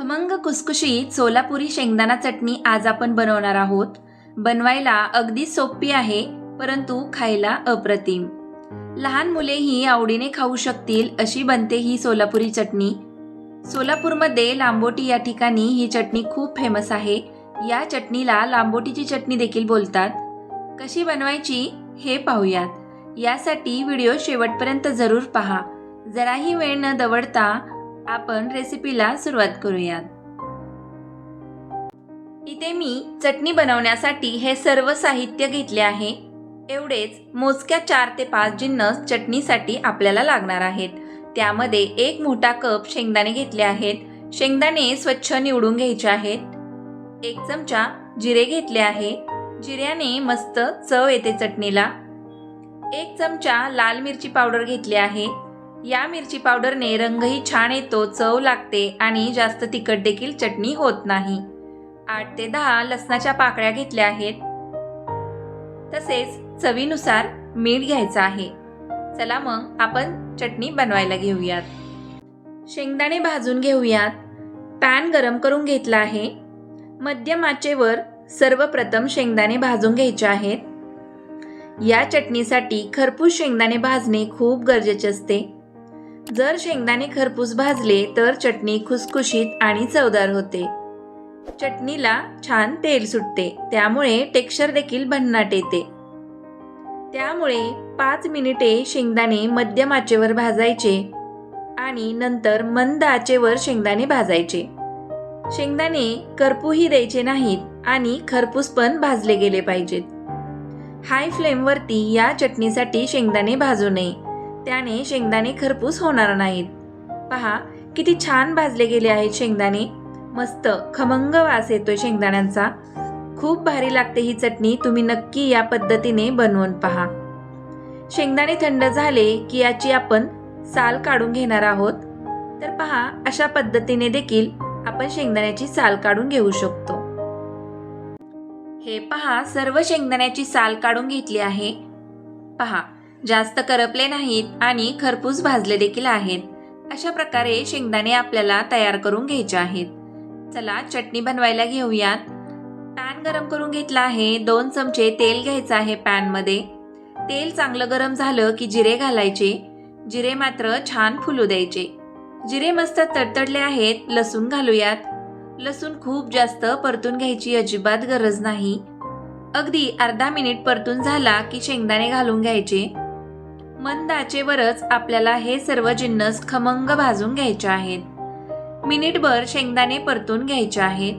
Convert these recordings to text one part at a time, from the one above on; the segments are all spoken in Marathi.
खमंग कुसकुशी सोलापुरी शेंगदाणा चटणी आज आपण बनवणार आहोत. बनवायला अगदी सोपी आहे परंतु खायला अप्रतिम. लहान मुलेही आवडीने खाऊ शकतील अशी बनते ही सोलापुरी चटणी. सोलापूरमध्ये लांबोटी या ठिकाणी ही चटणी खूप फेमस आहे. या चटणीला लांबोटीची चटणी देखील बोलतात. कशी बनवायची हे पाहूयात. यासाठी व्हिडिओ शेवटपर्यंत जरूर पहा. जराही वेळ न दवडता आपण रेसिपीला सुरुवात करूयात. इथे मी चटणी बनवण्यासाठी हे सर्व साहित्य घेतले आहे. एवढेच मोजक्या चार ते पाच जिन्नस चटणीसाठी आपल्याला लागणार आहेत. त्यामध्ये एक मोठा कप शेंगदाणे घेतले आहेत. शेंगदाणे स्वच्छ निवडून घ्यायचे आहेत. एक चमचा जिरे घेतले आहे. जिऱ्याने मस्त चव येते चटणीला. एक चमचा लाल मिरची पावडर घेतली आहे. या मिरची पावडरने रंगही छान येतो चव लागते आणि जास्त तिखट देखील चटणी होत नाही. आठ ते दहा लसणाच्या पाकळ्या घेतल्या आहेत. तसेच चवीनुसार मीठ घ्यायचं आहे. चला मग आपण चटणी बनवायला घेऊयात. शेंगदाणे भाजून घेऊयात. पॅन गरम करून घेतला आहे. मध्यम आचेवर सर्वप्रथम शेंगदाणे भाजून घ्यायचे आहेत. या चटणीसाठी खरपूस शेंगदाणे भाजणे खूप गरजेचे असते. जर शेंगदाणे खरपूस भाजले तर चटणी खुसखुशीत आणि चवदार होते. चटणीला छान तेल सुटते त्यामुळे टेक्स्चर देखील भन्नाट येते. त्यामुळे पाच मिनिटे शेंगदाणे मध्यम आचेवर भाजायचे आणि नंतर मंद आचेवर शेंगदाणे भाजायचे. शेंगदाणे करपूही द्यायचे नाहीत आणि खरपूस पण भाजले गेले पाहिजेत. हाय फ्लेमवरती या चटणीसाठी शेंगदाणे भाजू नये. त्याने शेंगदाणे खरपूस होणार नाहीत. पहा किती छान भाजले गेले आहेत शेंगदाणे. मस्त खमंग वास येतोय शेंगदाण्यांचा. खूप भारी लागते ही चटणी तुम्ही नक्की या पद्धतीने बनवून पहा. शेंगदाणे थंड झाले की याची आपण साल काढून घेणार आहोत. तर पहा अशा पद्धतीने देखील आपण शेंगदाण्याची साल काढून घेऊ शकतो. हे पहा सर्व शेंगदाण्याची साल काढून घेतली आहे. पहा जास्त करपले नाहीत आणि खरपूस भाजले देखील आहेत. अशा प्रकारे शेंगदाणे आपल्याला तयार करून घ्यायचे आहेत. चला चटणी बनवायला घेऊयात. पॅन गरम करून घेतला आहे. दोन चमचे तेल घ्यायचं आहे पॅनमध्ये. तेल चांगलं गरम झालं की जिरे घालायचे. जिरे मात्र छान फुलू द्यायचे. जिरे मस्त तडतडले आहेत लसूण घालूयात. लसूण खूप जास्त परतून घ्यायची अजिबात गरज नाही. अगदी अर्धा मिनिट परतून झाला की शेंगदाणे घालून घ्यायचे. मंद आचेवरच आपल्याला हे सर्व जिन्नस खमंग भाजून घ्यायचे आहेत. मिनिटभर शेंगदाणे परतून घ्यायचे आहेत.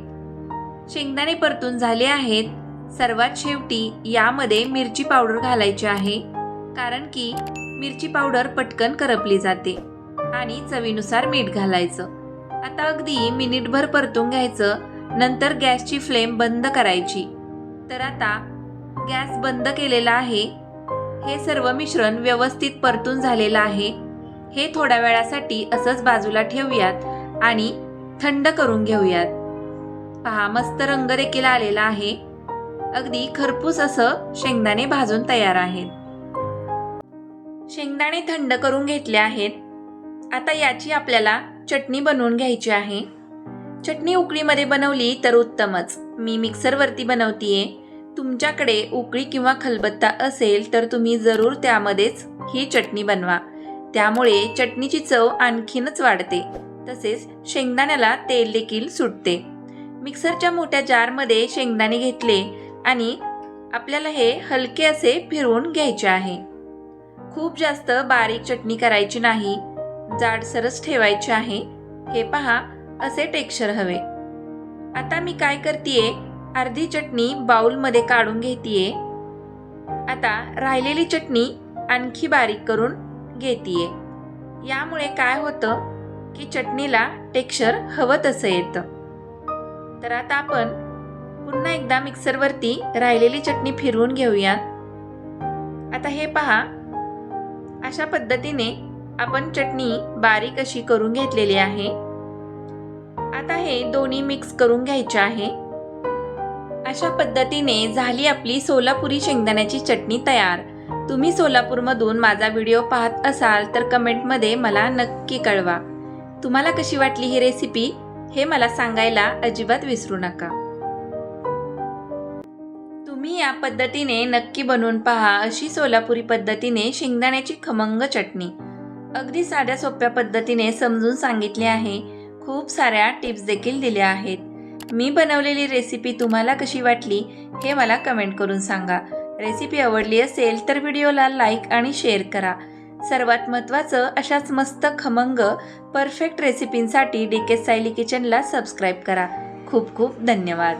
शेंगदाणे परतून झाले आहेत. सर्वात शेवटी यामध्ये मिरची पावडर घालायची आहे कारण की मिरची पावडर पटकन करपली जाते आणि चवीनुसार मीठ घालायचं. आता अगदी मिनिटभर परतून घ्यायचं नंतर गॅसची फ्लेम बंद करायची. तर आता गॅस बंद केलेला आहे हे सर्व मिश्रण व्यवस्थित परतून झालेलं आहे. हे थोड्या वेळासाठी असंच बाजूला ठेवूयात आणि थंड करून घेऊयात. पहा मस्त रंग देखील आलेला आहे. अगदी खरपूस असं शेंगदाणे भाजून तयार आहेत. शेंगदाणे थंड करून घेतले आहेत. आता याची आपल्याला चटणी बनवून घ्यायची आहे. चटणी उकळीमध्ये बनवली तर उत्तमच. मी मिक्सरवरती बनवतीये. तुमच्याकडे उकळी किंवा खलबत्ता असेल तर तुम्ही जरूर त्यामध्येच ही चटणी बनवा. त्यामुळे चटणीची चव आणखीनच वाढते. तसेच शेंगदाण्याला तेल देखील सुटते. मिक्सरच्या मोठ्या जारमध्ये शेंगदाणे घेतले आणि आपल्याला हे हलके असे फिरवून घ्यायचे आहे. खूप जास्त बारीक चटणी करायची नाही. जाडसरच ठेवायची आहे. हे पहा असे टेक्स्चर हवे. आता मी काय करतेय? अर्धी चटणी बाउलमध्ये काढून घेतीये. आता राहिलेली चटणी आणखी बारीक करून घेतीये. यामुळे काय होतं की चटणीला टेक्स्चर हवं तसं येतं. तर आता आपण पुन्हा एकदा मिक्सरवरती राहिलेली चटणी फिरवून घेऊयात. आता हे पहा. अशा पद्धतीने आपण चटणी बारीक अशी करून घेतलेली आहे. आता हे दोन्ही मिक्स करून घ्यायचे आहे. अशा पद्धतीने झाली आपली सोलापुरी शेंगदाण्याची चटणी तयार. तुम्ही सोलापूरमधून माझा व्हिडिओ पाहत असाल तर कमेंटमध्ये मला नक्की कळवा. तुम्हाला कशी वाटली ही रेसिपी? हे मला सांगायला अजिबात विसरू नका. तुम्ही या पद्धतीने नक्की बनवून पहा अशी सोलापुरी पद्धतीने शेंगदाण्याची खमंग चटणी. अगदी साध्या सोप्या पद्धतीने समजून सांगितले आहे. खूप साऱ्या टिप्स देखील दिल्या आहेत. मी बनवलेली रेसिपी तुम्हाला कशी वाटली हे मला कमेंट करून सांगा. रेसिपी आवडली असेल तर व्हिडिओला लाईक आणि शेअर करा. सर्वात महत्त्वाचं अशाच मस्त खमंग परफेक्ट रेसिपींसाठी डी के सायली किचनला सबस्क्राईब करा. खूप खूप धन्यवाद.